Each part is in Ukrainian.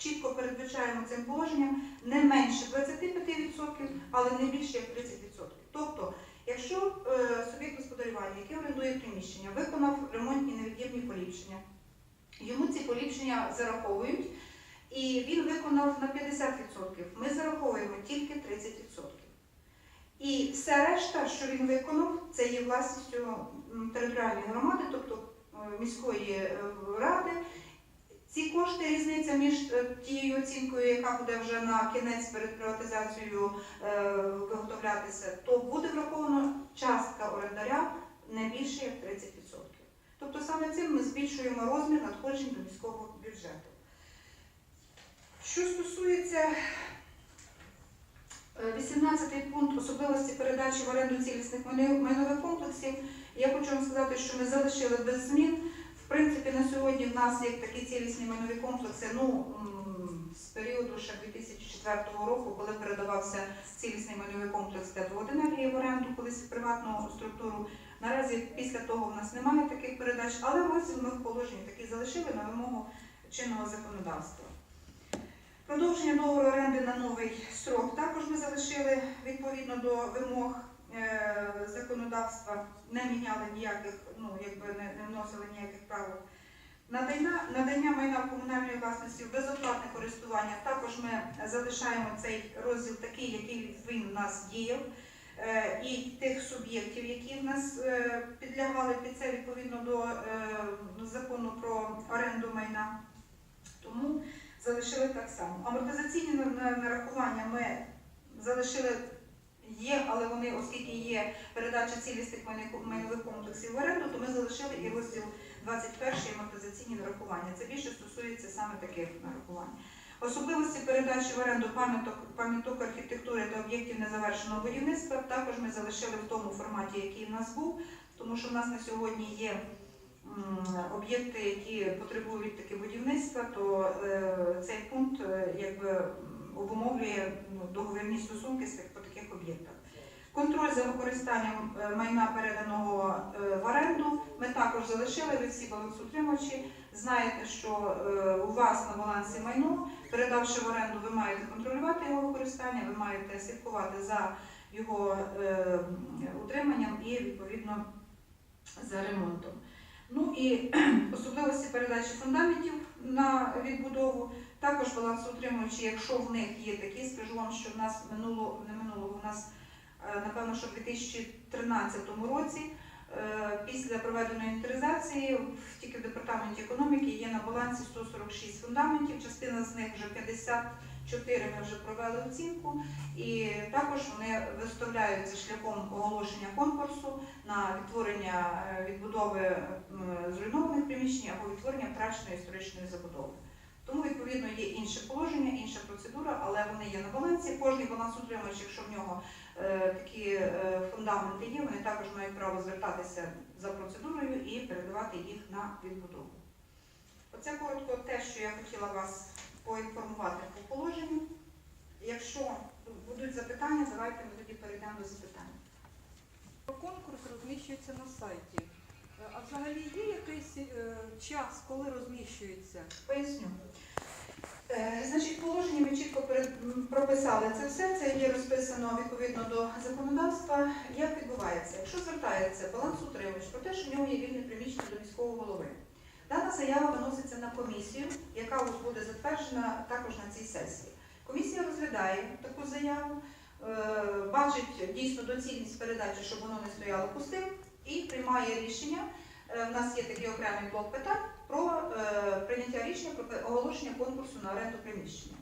чітко передбачаємо цим положенням не менше 25%, але не більше як 30%. Тобто, якщо е, суб'єкт господарювання, який орендує приміщення, виконав ремонтні невід'ємні поліпшення, йому ці поліпшення зараховують, і він виконав на 50%. Ми зараховуємо тільки 30%. І все решта, що він виконав, це є власністю територіальної громади, тобто е, міської е, ради. Ці кошти різниця між е, тією оцінкою, яка буде вже на кінець перед приватизацією е, виготовлятися, то буде враховано частка орендаря не більше як 30%. Тобто саме цим ми збільшуємо розмір надходжень до міського бюджету. Що стосується е, 18 пункт особливості передачі в оренду цілісних майнових комплексів, я хочу вам сказати, що ми залишили без змін. Принципі, на сьогодні в нас є такі цілісні майнові комплекси, ну, з періоду ще 2004 року, коли передавався цілісний майновий комплекс тепловоденергії в оренду, колись в приватну структуру. Наразі після того в нас немає таких передач, але розділ ми в положенні такий залишили на вимогу чинного законодавства. Продовження договору оренди на новий срок також ми залишили відповідно до вимог законодавства, не міняли ніяких, ну якби не, вносили ніяких правил. Надання, надання майна в комунальної власності в безоплатне користування також ми залишаємо цей розділ такий, який він у нас діяв. Е, І тих суб'єктів, які в нас е, підлягали під це відповідно до е, закону про оренду майна. Тому залишили так само. Амортизаційні на- на- нарахування ми залишили є, але вони, оскільки є передача цілісних майнових комплексів в оренду, то ми залишили і розділ 21 амортизаційні нарахування. Це більше стосується саме таких нарахувань. Особливості передачі в оренду пам'яток, пам'яток архітектури та об'єктів незавершеного будівництва також ми залишили в тому форматі, який в нас був, тому що в нас на сьогодні є об'єкти, які потребують таке будівництва, то е, цей пункт е, якби обумовлює ну, договірні стосунки з тих- об'єктах. Контроль за використанням е, майна переданого е, в оренду ми також залишили. Ви всі балансоутримувачі знаєте, що е, у вас на балансі майно, передавши в оренду, ви маєте контролювати його використання, ви маєте слідкувати за його утриманням і відповідно за ремонтом. Ну і особливості передачі фундаментів на відбудову, також балансоутримуючі, якщо в них є такі, скажу вам, що в нас минуло, не минулого, в нас е, напевно, що в 2013 році е, після проведеної інвентаризації тільки в департаменті економіки є на балансі 146 фундаментів, частина з них вже 54 ми вже провели оцінку, і також вони виставляються шляхом оголошення конкурсу на відтворення е, відбудови зруйнованих приміщень або відтворення втраченої історичної забудови. Тому, відповідно, є інше положення, інша процедура, але вони є на балансі. Кожний балансоутримувач, якщо в нього е, такі е, фундаменти є, вони також мають право звертатися за процедурою і передавати їх на відбудову. Оце коротко те, що я хотіла вас поінформувати по положенню. Якщо будуть запитання, давайте ми тоді перейдемо до запитань. Конкурс розміщується на сайті. Е, А взагалі є час, коли розміщується? Поясню. Е, Значить, в положенні ми чітко прописали це все. Це є розписано відповідно до законодавства. Як відбувається? Якщо звертається балансоутримувач про те, що в нього є вільне приміщення до міського голови, дана заява виноситься на комісію, яка буде затверджена також на цій сесії. Комісія розглядає таку заяву, е, бачить дійсно доцільність передачі, щоб воно не стояло пустим, і приймає рішення. Е, У нас є такий окремий блок питань про е, прийняття рішення про оголошення конкурсу на оренду приміщення.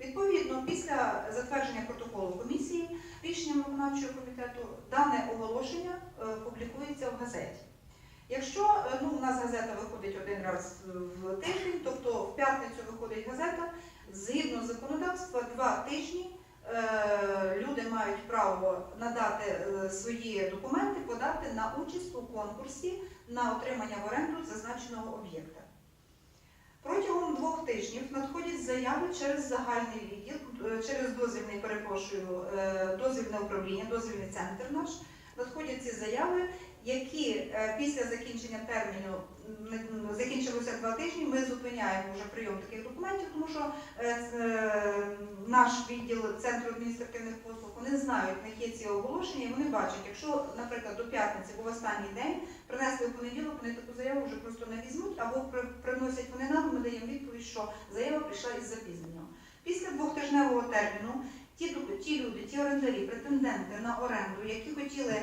Відповідно, після затвердження протоколу комісії рішенням виконавчого комітету дане оголошення е, публікується в газеті. Якщо е, ну, у нас газета виходить один раз в тиждень, тобто в п'ятницю виходить газета, згідно законодавства, два тижні е, люди мають право надати е, свої документи, подати на участь у конкурсі на отримання в оренду зазначеного об'єкта. Протягом двох тижнів надходять заяви через загальний відділ, е, через дозвільний, перепрошую, е, дозвільне управління, дозвільний центр наш. Надходять ці заяви, які е, після закінчення терміну два тижні, ми зупиняємо вже прийом таких документів, тому що е, е, наш відділ центру адміністративних послуг вони знають, них є ці оголошення, і вони бачать, якщо, наприклад, до п'ятниці був останній день, принесли в понеділок, вони таку заяву вже просто не візьмуть, або приносять вони нам, ми даємо відповідь, що заява прийшла із запізненням. Після двохтижневого терміну ті, ті люди, ті орендарі, претенденти на оренду, які хотіли,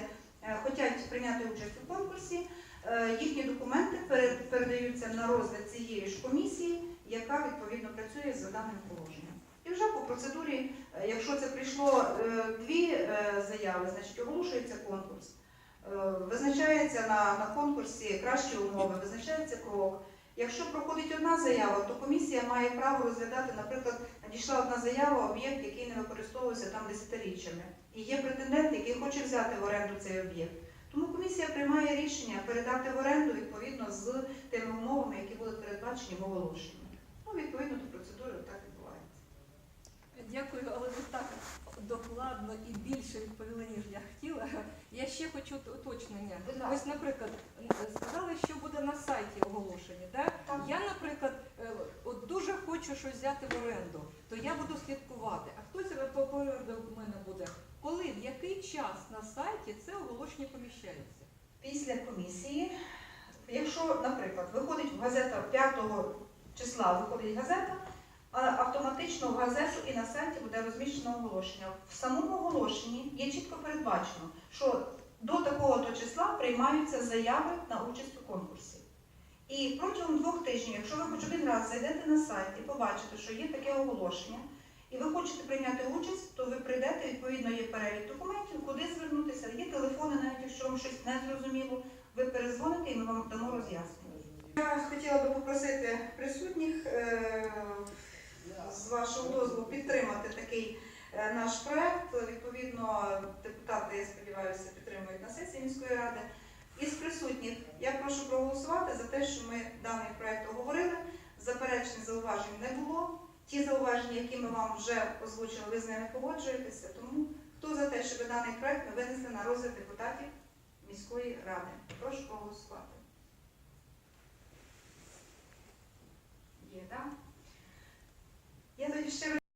е, хочуть прийняти участь у конкурсі, їхні документи передаються на розгляд цієї ж комісії, яка відповідно працює за даним положенням. І вже по процедурі, е, якщо це прийшло е, дві е, заяви, значить оголошується конкурс. Визначається на, на конкурсі кращі умови, визначається крок. Якщо проходить одна заява, то комісія має право розглядати, наприклад, надійшла одна заява, об'єкт, який не використовувався там десятиріччями. І є претендент, який хоче взяти в оренду цей об'єкт. Тому комісія приймає рішення передати в оренду відповідно з тими умовами, які будуть передбачені в оголошенні. Ну, відповідно до процедури так відбувається. Дякую, але ви так докладно і більше відповіли, ніж я хотіла. Я ще хочу уточнення. Будь. Ось, наприклад, сказали, що буде на сайті оголошення. Да? Так. Я, наприклад, е, от дуже хочу щось взяти в оренду, то я буду слідкувати. А хтось попереду в мене буде. Коли, в який час на сайті це оголошення поміщається? Після комісії, якщо, наприклад, виходить газета 5 числа виходить газета, автоматично в газету і на сайті буде розміщено оголошення. В самому оголошенні є чітко передбачено, що до такого-то числа приймаються заяви на участь у конкурсі. І протягом двох тижнів, якщо ви хоч один раз зайдете на сайт і побачите, що є таке оголошення, і ви хочете прийняти участь, то ви прийдете, відповідно, є перелік документів, куди звернутися, є телефони, навіть якщо вам щось не зрозуміло, ви перезвоните і ми вам дамо роз'яснення. Я хотіла би попросити присутніх е, з вашого дозволу підтримати такий е, наш проект. Відповідно, депутати, я сподіваюся, підтримують на сесії міської ради. Із присутніх я прошу проголосувати за те, що ми даний проект оговорили. Заперечень зауважень не було. Ті зауваження, які ми вам вже озвучили, ви з ними погоджуєтеся. Тому хто за те, щоб даний проект ми винесли на розгляд депутатів міської ради? Прошу проголосувати. Є, так? Я тоді ще